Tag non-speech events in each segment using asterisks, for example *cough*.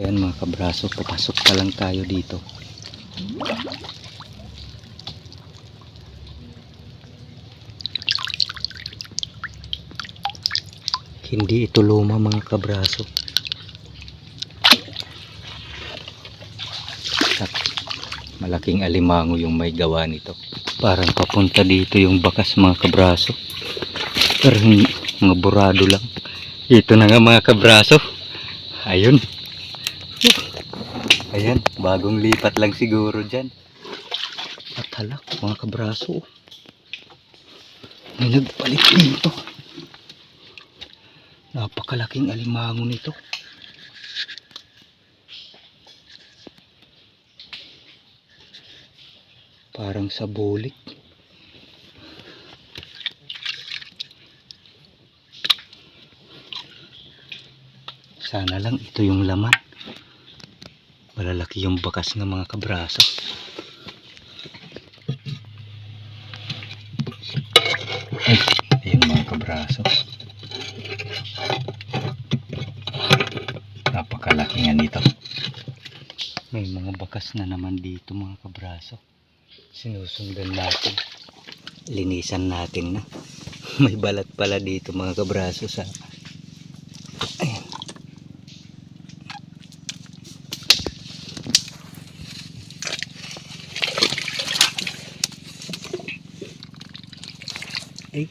Ayan mga kabraso, papasok pa lang tayo dito. Hindi ito luma mga kabraso. At malaking alimango yung may gawa nito. Parang papunta dito yung bakas mga kabraso. Hindi- mga burado lang. Ito na nga mga kabraso. Ayun. Ayan, bagong lipat lang siguro dyan. At hala, mga kabraso. May nagpalit dito. Napakalaking alimango nito. Parang sa bulik. Sana lang ito yung laman. Malalaki yung bakas ng mga kabraso. Ay, ayun mga kabraso. Napakalaki nga nito. May mga bakas na naman dito mga kabraso. Sinusundan natin. Linisan natin na. *laughs* May balat pala dito mga kabraso sa Ay.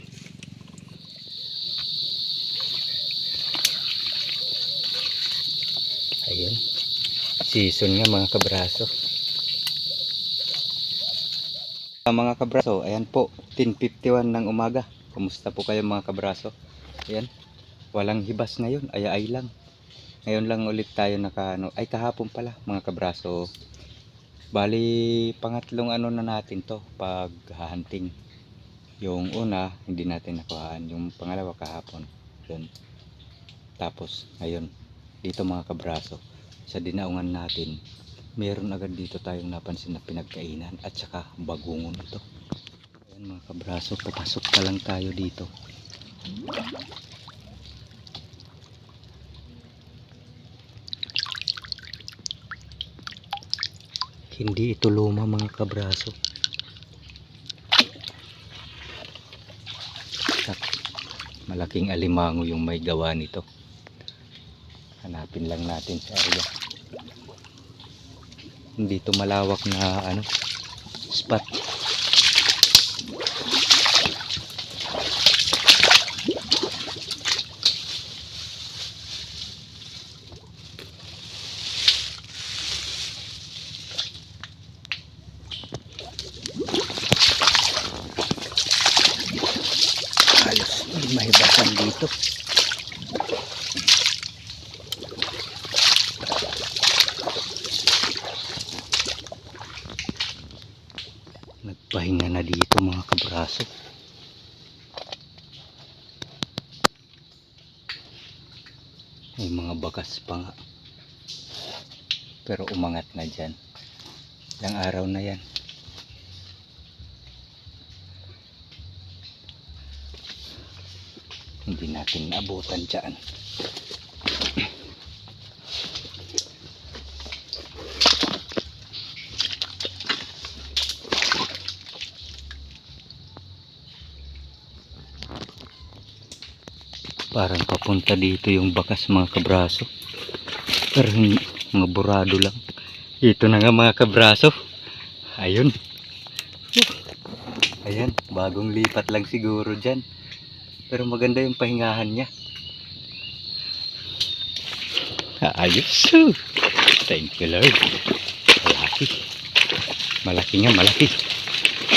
Ayun. Season nga mga kabraso. Ah, Mga kabraso, ayan po, 10.51 ng umaga. Kumusta po kayo mga kabraso? Ayan, walang hibas ngayon, ay-ay lang. Ngayon lang ulit tayo naka, ano, ay kahapon pala mga kabraso. Bali, pangatlong ano na natin to, pag hunting. Yung una, hindi natin nakuhaan. Yung pangalawa kahapon. Yun. Tapos, ngayon, dito mga kabraso, sa dinaungan natin, meron agad dito tayong napansin na pinagkainan at saka bagungon ito. Ayan mga kabraso, papasok pa lang tayo dito. Hindi ito luma mga kabraso. At malaking alimango yung may gawa nito. Hanapin lang natin sa area. Hindi ito malawak na ano spot. Halos may mahibasan dito. Nagpahinga na dito mga kabraso. May mga bakas pa nga. Pero umangat na dyan. Ilang araw na yan. Natin naabutan dyan. Parang papunta dito yung bakas mga kabraso. Pero mga burado lang. Ito na nga mga kabraso. Ayun. Ayan, bagong lipat lang siguro dyan. Pero maganda yung pahingahan niya. Ayos. Thank you Lord. Malaki. Malaki nga, malaki.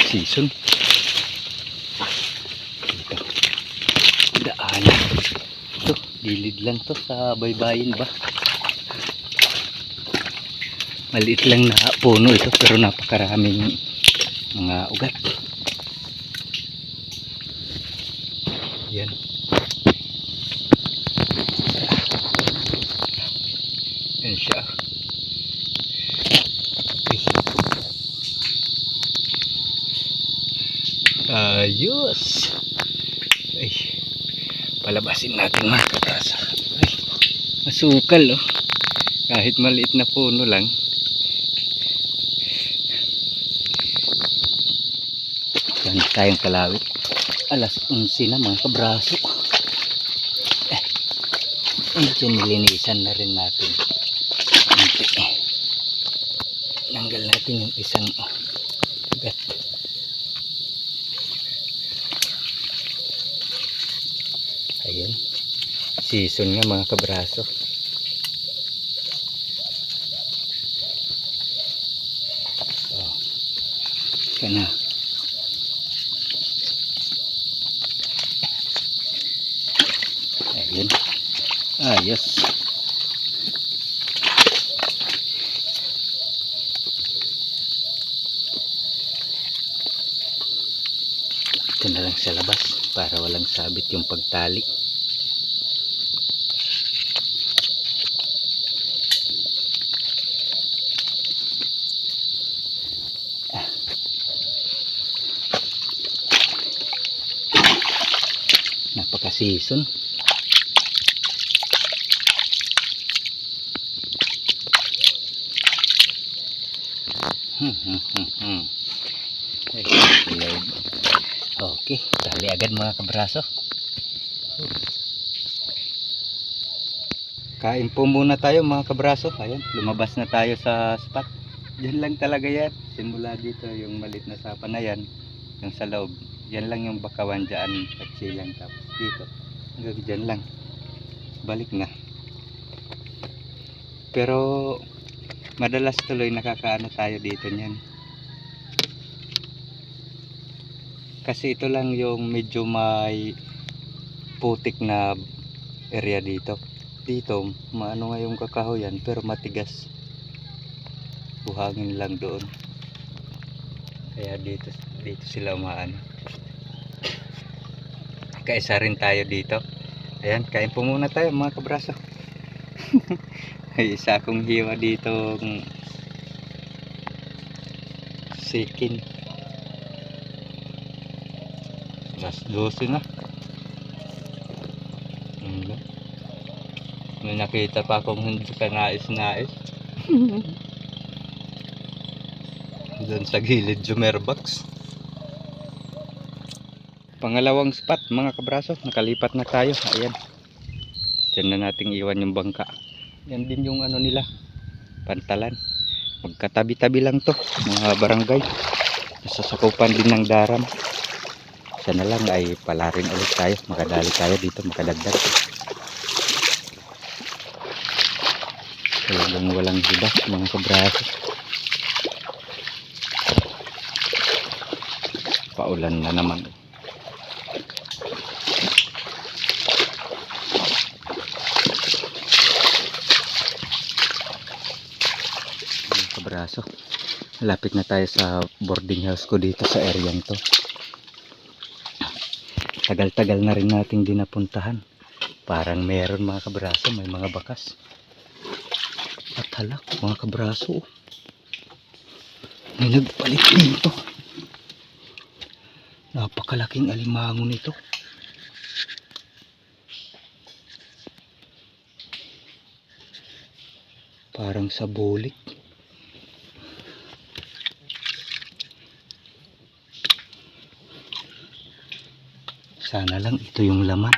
Season. Dito. Daanan. Ito, gilid lang to sa baybayin ba? Maliit lang na puno ito pero napakaraming mga ugat. Yan. Yan siya. Ay. Ayos. Ay. Palabasin natin mga kabrasa. Ay. Masukal oh. Kahit maliit na puno lang. Yan tayong kalawit. Alas 11 na mga kabraso. Eh, medyo nilinisan na rin natin. Kunti. Nanggal natin yung isang gat. Ayun. Season nga mga kabraso. Oh. Kana. Ayun. Ayos. Ito na lang sa labas para walang sabit yung pagtali. Ah. Napaka-season. Hmm, hmm, hmm. Okay, tali agad mga kabraso. Kain po muna tayo mga kabraso. Ayan, lumabas na tayo sa spot. Diyan lang talaga yan. Simula dito yung malit na sapa na yan. Yung sa loob. Yan lang yung bakawan dyan. Patsi lang tapos dito. Hanggang dyan lang. Balik na. Pero madalas tuloy nakakaano tayo dito niyan. Kasi ito lang yung medyo may putik na area dito. Dito, maano nga yung kakahoyan pero matigas. Buhangin lang doon. Kaya dito, dito sila umaano. Kaisa rin tayo dito. Ayan, kain po muna tayo mga kabraso. *laughs* Ay, isa akong hiwa dito sikin. Alas 12 na. May nakita pa akong hindi ka nais-nais. *laughs* Doon sa gilid, Jumerbox. Pangalawang spot, mga kabraso. Nakalipat na tayo. Ayan. Diyan na nating iwan yung bangka. Yan din yung ano nila. Pantalan. Magkatabi-tabi lang to. Mga barangay. Nasasakupan din ng daram. Sana lang ay palarin ulit tayo. Makadali tayo dito. Makadagdag. Talagang walang hibas mga kabraso. Paulan na naman. Mga kabraso. Lapit na tayo sa boarding house ko dito sa area to. Tagal-tagal na rin nating dinapuntahan. Parang meron mga kabraso, may mga bakas. At hala, mga kabraso. oh. May nagpalit dito. Napakalaking alimango nito. Parang sa bulik. Sana lang ito yung laman.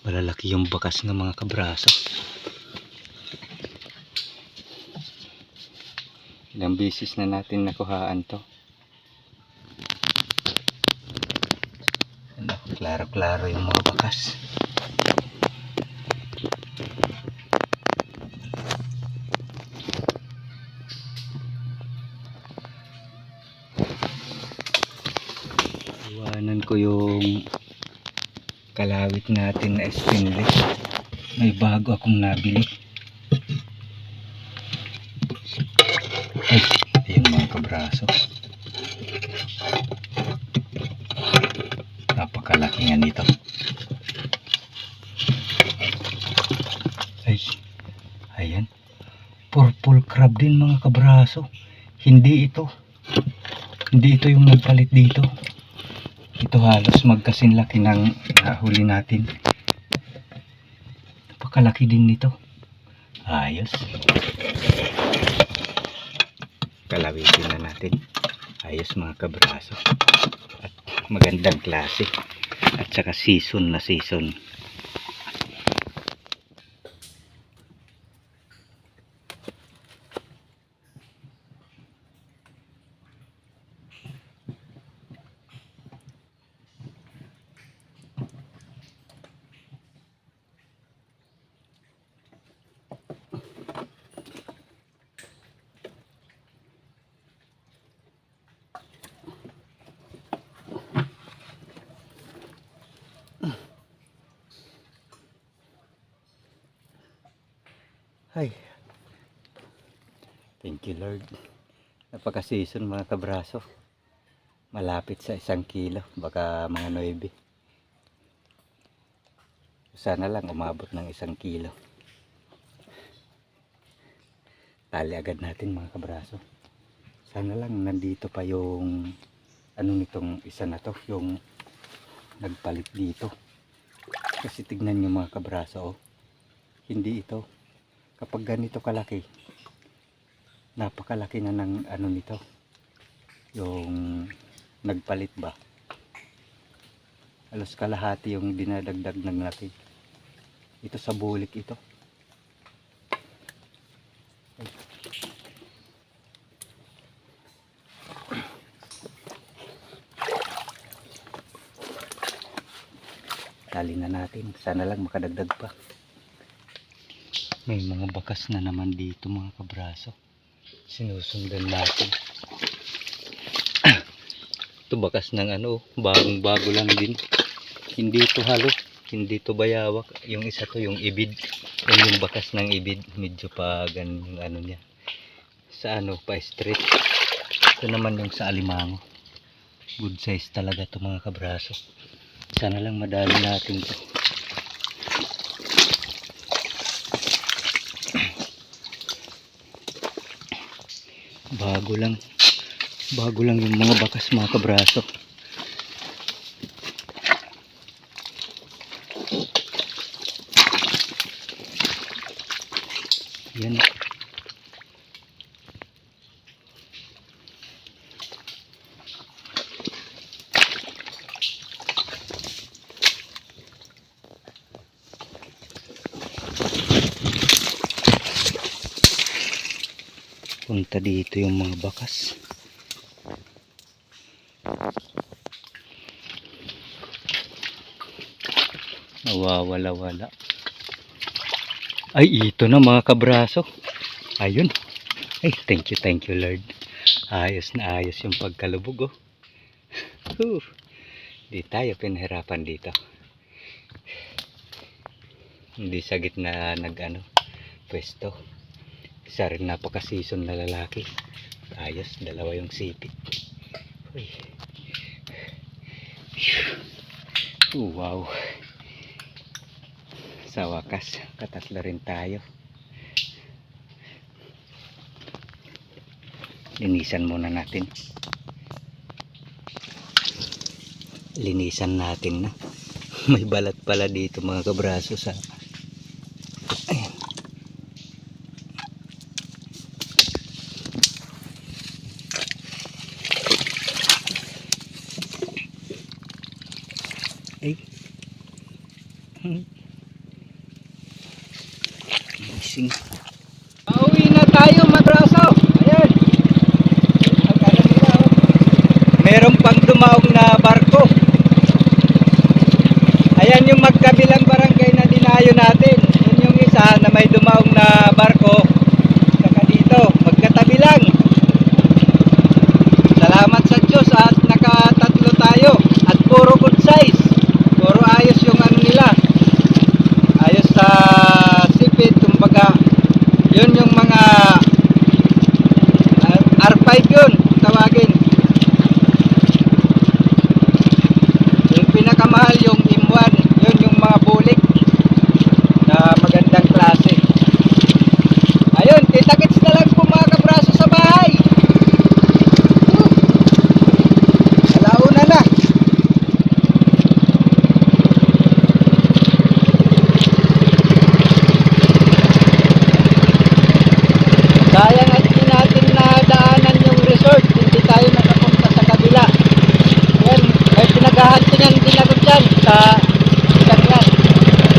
Malalaki yung bakas ng mga kabraso. Ilang beses na natin nakuhaan to. Klaro-klaro yung mga bakas. Kalawit natin na stainless. May bago akong nabili. Ay, ayun mga kabraso. Napakalaki nga nito. Ay, ayan. Purple crab din mga kabraso. Hindi ito. Hindi ito yung nagpalit dito. Ito halos magkasinlaki ng nahuli natin. Napakalaki din nito. Ayos. Kalawitin na natin. Ayos mga kabraso. At magandang klase. At saka season na season. Ay. Thank you Lord. Napaka-season mga kabraso. Malapit sa isang kilo. Baka mga 9. Sana lang umabot ng isang kilo. Tali agad natin mga kabraso. Sana lang nandito pa yung ano nitong isa na to. Yung nagpalit dito. Kasi tignan nyo mga kabraso. Oh. Hindi ito kapag ganito kalaki napakalaki na ng ano nito yung nagpalit ba? Alos kalahati yung dinadagdag ng laki ito sa bulik ito. Ay. tali na natin. Sana lang makadagdag pa may mga bakas na naman dito mga kabraso. Sinusundan natin. *clears throat* ito bakas ng ano, bagong bago lang din. Hindi ito halo, hindi ito bayawak. Yung isa to yung ibid. Yan yung bakas ng ibid. Medyo pa ganun yung ano niya. Sa ano, pa straight. Ito naman yung sa alimango. Good size talaga to mga kabraso. Sana lang madali natin to. Bago lang. Bago lang yung mga bakas mga kabraso yan punta dito yung mga bakas. Nawawala-wala. Ay ito na mga kabraso. Ayun. Ay thank you thank you lord. Ayos na ayos yung pagkalubog oh. *laughs* Whew. di tayo pinahirapan dito. Hindi sa gitna nag ano pwesto isa rin napaka-season na lalaki. Ayos, dalawa yung sipit. Uy. Oh, wow. Sa wakas, katatlo rin tayo. Linisan muna natin. Linisan natin na. *laughs* May balat pala dito mga kabraso sa Ayan. Ay. Hmm. Gising. Pauwi na tayo, madraso. Ayan. Ang ano nila, oh. Dumaong na barko. Ayan yung magkabilang barangay na dinayo natin. Yun yung isa na may dumaong na barko. Saka dito, magkatabi lang. Salamat sa Diyos at nakatatlo tayo. At puro good size. Puro ayos yung ano nila. Ayos sa sipit. Kumbaga, yun yung mga ah, R5 yun. Tawagin. Yung pinakamahal yung M1. Yun yung mga bulik na magandang klase. Sa isang yan.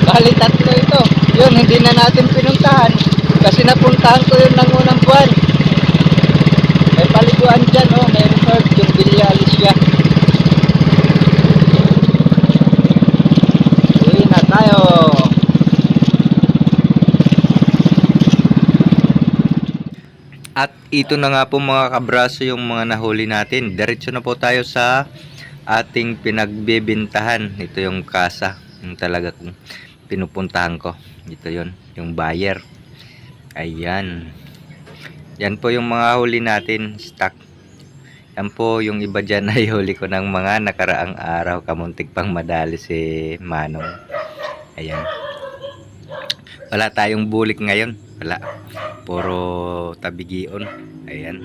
Bali tatlo ito. Yun, hindi na natin pinuntahan. Kasi napuntahan ko yun ng unang buwan. May paliguan dyan, oh. May resort, yung Villa Alicia. Uwi tayo. At ito na nga po mga kabraso yung mga nahuli natin. Diretso na po tayo sa ating pinagbebentahan. Ito yung kasa. Yung talaga kung pinupuntahan ko. Ito yon yung buyer. Ayan. Yan po yung mga huli natin. Stock. Yan po yung iba dyan *laughs* ay huli ko ng mga nakaraang araw. Kamuntik pang madali si Manong. Ayan. Wala tayong bulik ngayon. Wala. Puro tabigion. Ayan.